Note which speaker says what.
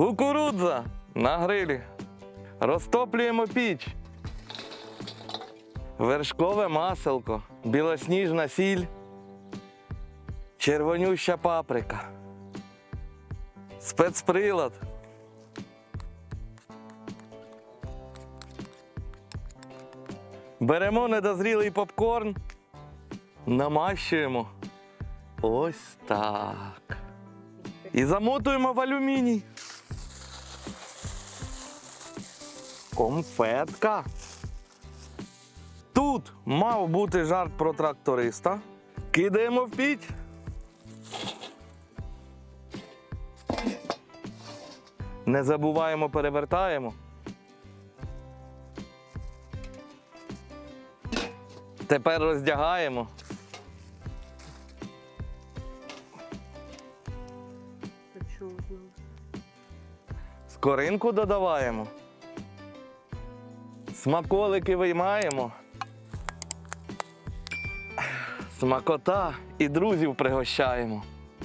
Speaker 1: Кукурудза на грилі. Розтоплюємо піч. Вершкове маселко, білосніжна сіль, червонюща паприка, спецприлад. Беремо недозрілий попкорн, намащуємо. Ось так. І замотуємо в алюміній. Конфетка. Тут мав бути жарт про тракториста. Кидаємо в піч. Не забуваємо, перевертаємо. Тепер роздягаємо. Скоринку додаваємо. Смаколики виймаємо. Смакота і друзів пригощаємо.